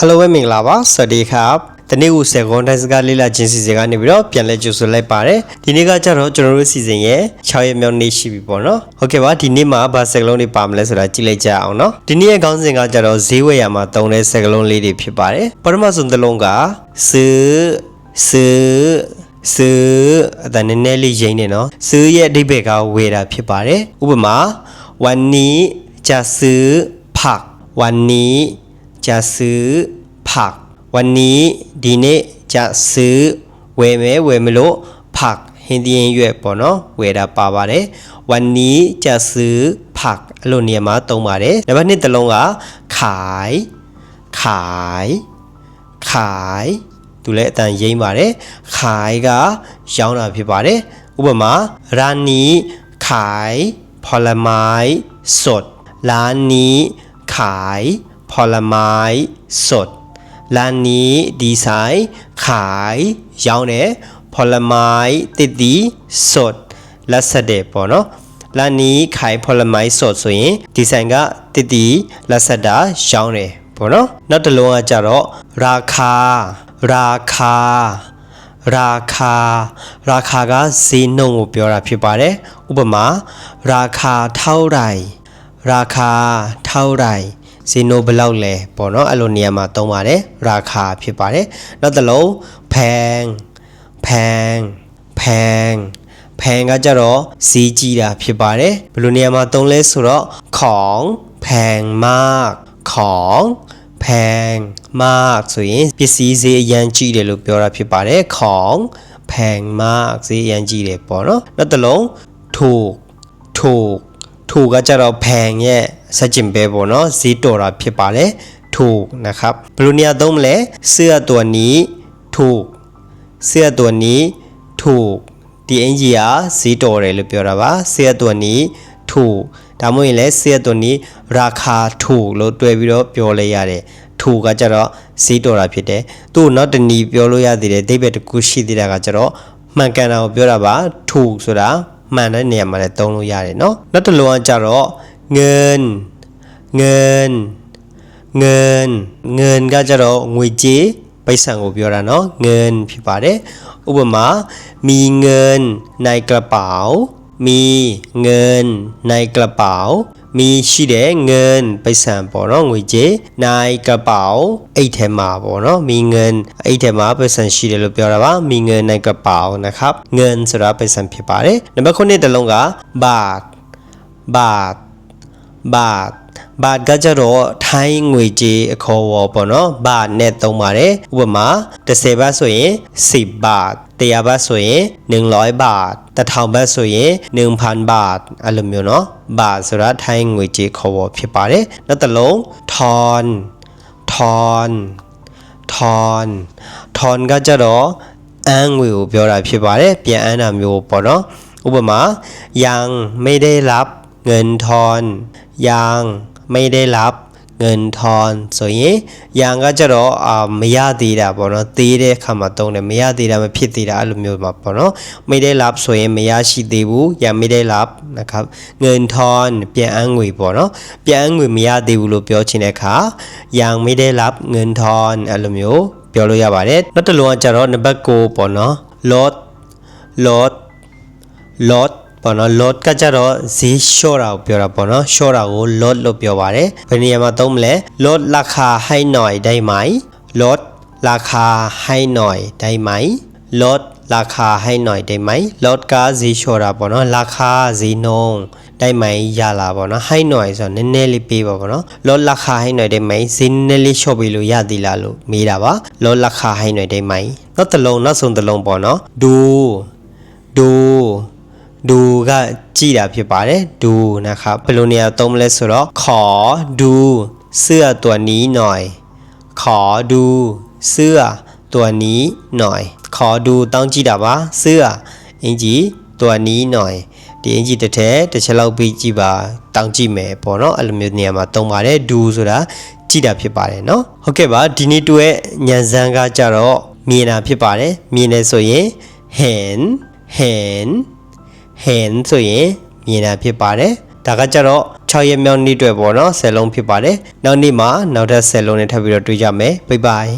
အားလုံးပဲမင်္ဂလာပါစวัสดีครับတနေ့ကိုစေကွန်တိုင်းစကားလေးလာချင်းစီစဉ်ကနေပြီးတော့ပြန်လဲကြိုဆိုလိုက်ပါတယ်ဒီနေ့ကကြတော့ကျွန်တော်တို့စီစဉ်ရဲ့6ရက်မြောက်နေ့ရှိပြီပေါ့နော်ဟုတ်ကဲ့ပါဒီနေ့မှာဘာစကလုံးတွေပါမလဲဆိုတာကြည့်လိုက်ကြအောင်နော်ဒီနေ့ရဲ့ခေါင်းစဉ်ကကြတော့ဈေးဝယ်ရမှာတုံးတဲ့စကလုံးလေးတွေဖြစ်ပါတယ်ပထမဆုံးတစ်လုံးကစစစအတန်နည်းနည်းလေးရင်းနေနော်စရဲ့အဓိပ္ပာယ်ကဝေတာဖြစ်ပါတယ်ဥပမာวันนี้จะซื้อผักวันนี้ จะซื้อผัก วันนี้ဒီနေ့จะซื้อဝယ်မယ်ဝယ်မလို့ผักဟင်းသီးဟင်းရွက်ပေါ့နော်ဝယ်တာပါပါတယ်วันนี้จะซื้อผักအဲ့လိုနေရာမှာသုံးပါတယ်နံပါတ်1တစ်လုံးကขายขายขายသူလည်းအတန်ရိမ့်ပါတယ်ขายကရောင်းတာဖြစ်ပါတယ်ဥပမာร้านนี้ขายผลไม้สดร้านนี้ขาย ผลไม้สด ร้านนี้ดีไซน์ขายရောင်းတယ်ผลไม้ติดดีสดและเสด็จပေါ့နော်ร้านนี้ขายผลไม้สดဆိုရင်ဒီဇိုင်းကติดดีและสดาရောင်းတယ်ပေါ့နော်နောက်တစ်လုံးကကြတော့ราคาราคาราคาราคาကဈေးနှုန်းကိုပြောတာဖြစ်ပါတယ်ဥပမာราคาเท่าไหร่ราคาเท่าไหร่ ဇီနိုဘလောက်လဲပေါ့နော်အဲ့လိုနေရာမှာသုံးပါတယ်ရာခာဖြစ်ပါတယ်နောက်တစ်လုံးဖန်ဖန်ဖန်ဖန်ကကြတော့ဈေးကြီးတာဖြစ်ပါတယ်ဘယ်လိုနေရာမှာသုံးလဲဆိုတော့ခေါင်ဖန်မတ်ခေါင်ဖန်မတ်ဆိုရင်ပစ္စည်းဈေးအရန်ကြီးတယ်လို့ပြောတာဖြစ်ပါတယ်ခေါင်ဖန်မတ်ဈေးအရန်ကြီးတယ်ပေါ့နော်နောက်တစ်လုံးထိုးထိုး ถูก ถูกကကြတော့ဖန်ရဲ့ဆက်ကျင်ပဲပေါ့နော်ဈေးတော်တာဖြစ်ပါတယ်ถูกนะครับဘယ်လိုနေရာသုံးမလဲเสื้อตัวนี้ถูกเสื้อตัวนี้ถูกဒီအင်ဂျီကဈေးတော်တယ်လို့ပြောတာပါเสื้อตัวนี้ถูกဒါမှမဟုတ်ရင်လည်းเสื้อตัวนี้ราคาถูกလို့တွဲပြီးတော့ပြောလဲရတယ်ถูกကကြတော့ဈေးတော်တာဖြစ်တယ်သူ့ကိုနောက်တနည်းပြောလို့ရသေးတယ်အဓိပ္ပာယ်တစ်ခုရှိသေးတာကကြတော့မှန်ကန်တာကိုပြောတာပါถูกဆိုတာ မှန်တဲ့နေရာမှာလည်းသုံးလို့ရတယ်เนาะနောက်တစ်လုံးကကြတော့เงินเงินเงินเงินကကြတော့ငွေကြေးပိုက်ဆံကိုပြောတာเนาะเงินဖြစ်ပါတယ်ဥပမာมีเงินในกระเป๋า มีเงินในกระเป๋า มีရှိတဲ့เงินပိုက်ဆံပေါ့เนาะငွေကြေးในกระเป๋าအိတ်ထဲမှာပေါ့เนาะมีเงินအိတ်ထဲမှာပိုက်ဆံရှိတယ်လို့ပြောတာပါมีเงินในกระเป๋านะครับเงินဆိုတာပိုက်ဆံဖြစ်ပါတယ်နံပါတ်9တစ်လုံးကบาท บาทบาทบาทကကြတော့ထိုင်းငွေကြေးအခေါ်အဝေါ်ပေါ့နော်ဘာทနဲ့သုံးပါတယ်ဥပမာ30ဘတ်ဆိုရင်10ဘาท100ဘတ်ဆိုရင်100ဘาท1000ဘတ်ဆိုရင်1000ဘาทအဲ့လိုမျိုးเนาะบาทဆိုတာထိုင်းငွေကြေးခေါ်ဝေါ်ဖြစ်ပါတယ်နောက်တစ်လုံးทอนทอนทอนทอนကကြတော့အန်းငွေကိုပြောတာဖြစ်ပါတယ်ပြန်အန်းတာမျိုးပေါ့နော်ဥပမာยังไม่ได้รับเงินทอนยัง ไม่ได้รับเงินทอนဆိုရင်ยังကကြတော့အာမရသေးတာပေါ့နော်သေးတဲ့အခါမှာသုံးတယ်မရသေးတာမဖြစ်သေးတာအဲ့လိုမျိုးမှာပေါ့နော်ไม่ได้รับဆိုရင်မရရှိသေးဘူးยังไม่ได้รับนะครับเงินทอนပြန်အန်းငွေပေါ့နော်ပြန်အန်းငွေမရသေးဘူးလို့ပြောချင်တဲ့အခါยังไม่ได้รับเงินทอนအဲ့လိုမျိုးပြောလို့ရပါတယ်နောက်တစ်လုံးကကြတော့နံပါတ်9ပေါ့နော် lot lot lot ပေါ့နော် lot ကကြတော့ဈေးလျှော့တာကိုပြောတာပေါ့နော်လျှော့တာကို lot လို့ပြောပါတယ်ဘယ်နေရာမှာသုံးမလဲ lot ราคาให้หน่อยได้ไหม lot ราคาให้หน่อยได้ไหม lot ราคาให้หน่อยได้ไหม lot ကဈေးလျှော့တာပေါ့နော်ราคาဈေးနှုန်းได้ไหมရလာပေါ့နော်ให้หน่อยဆိုတော့နည်းနည်းလေးပေးပါပေါ့နော် lot ราคาให้หน่อยได้ไหมဈေးနည်းနည်းလေးလျှော့ပေးလို့ရသေးလားလို့မေးတာပါ lot ราคาให้หน่อยได้ไหมနောက်တစ်လုံးနောက်ဆုံးတစ်လုံးပေါ့နော်ดูดู ดูကကြည်တာဖြစ်ပါတယ်ดูนะครับဘယ်လိုနေရာသုံးမလဲဆိုတော့ขอดูเสื้อตัวนี้หน่อย ขอดูเสื้อตัวนี้หน่อย ขอดูတောင်းကြည့်တာပါเสื้อအင်ကြီးตัวนี้หน่อยဒီအင်ကြီးတစ်ထက်တစ်ချက်လောက်ပြီးကြည့်ပါတောင်းကြည့်မယ်ပေါ့နော်အဲ့လိုမျိုးနေရာမှာသုံးပါတယ်ดูဆိုတာကြည့်တာဖြစ်ပါတယ်เนาะဟုတ်ကဲ့ပါဒီနေ့တွေ့ညံစမ်းကကြတော့မြင်တာဖြစ်ပါတယ်မြင်နေဆိုရင် hen hen ဟင်ဆိုရင်မြင်တာဖြစ်ပါတယ်ဒါကကြတော့6ရက်မြောက်နေ့အတွက်ပေါ့နော်10လုံးဖြစ်ပါတယ်နောက်နေ့မှာနောက်ထပ်10လုံးနဲ့ထပ်ပြီးတော့တွေ့ကြမယ်ဘိုင်ဘိုင်